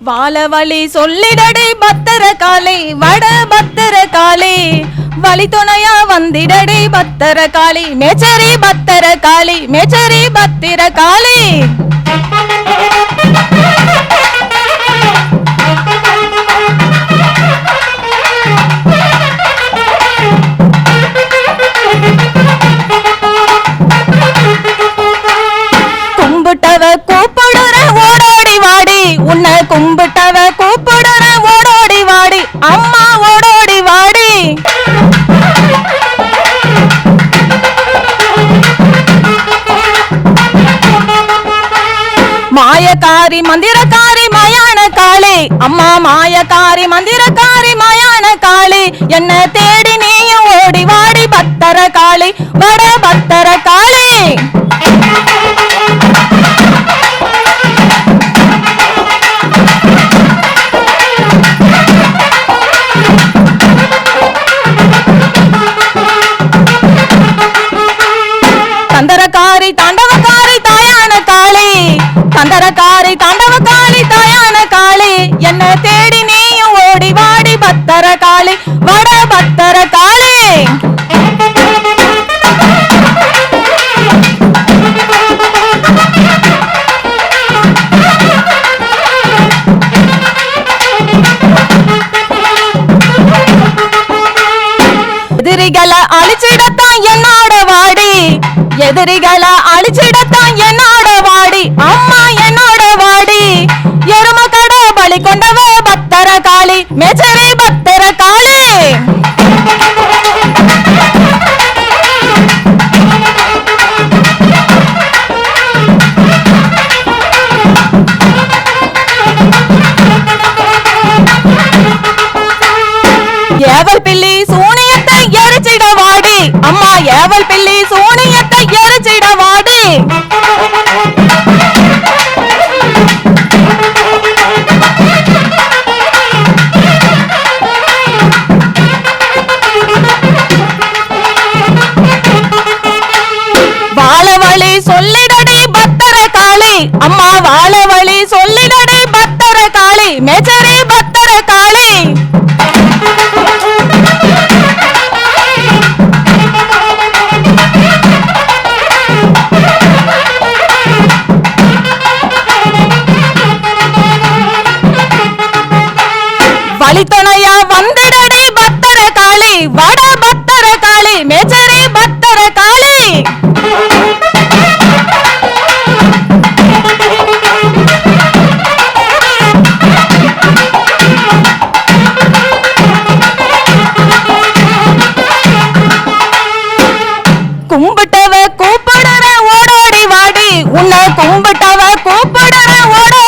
வாழவழி சொல்லிடடே சொல்லிடடி பத்தர காளி வட பத்தர காலை வழி துணையா வந்திடடே பத்தர காளி மேச்சரி பத்தர காளி மேச்சரி பத்திர காளி கூப்பிடுற ஓடோடி வாடி. அம்மா ஓடோடி வாடி. மாயக்காரி மந்திரக்காரி மயான காளி அம்மா மாயக்காரி மந்திரக்காரி மயான காளி என்ன தேடி நீயும் ஓடி வாடி பத்தர காளி வட பத்தர தந்தரக்காரி தாண்டவக்காரி தாயான காளி. தந்தரக்காரி தாண்டவக்காரி தாயான காளி. என்ன தேடி நீயும் ஓடி வாடி பத்தர காளி வட பத்தர காளி எதிரிகளை அழிச்சிடத்தான் என்னோட வாடி. அம்மா என்னோட வாடி. எரும கடை பலி கொண்டவ பத்தர காளி மெச்சரி பத்தர காளி. ஏவல் பில்லி சூனியத்தை எரிச்சிட வாடி. அம்மா ஏவல் பில்லி அம்மா வாழ வழி சொல்லிடடி பத்தர காளி மெச்சரி கூப்பிடுற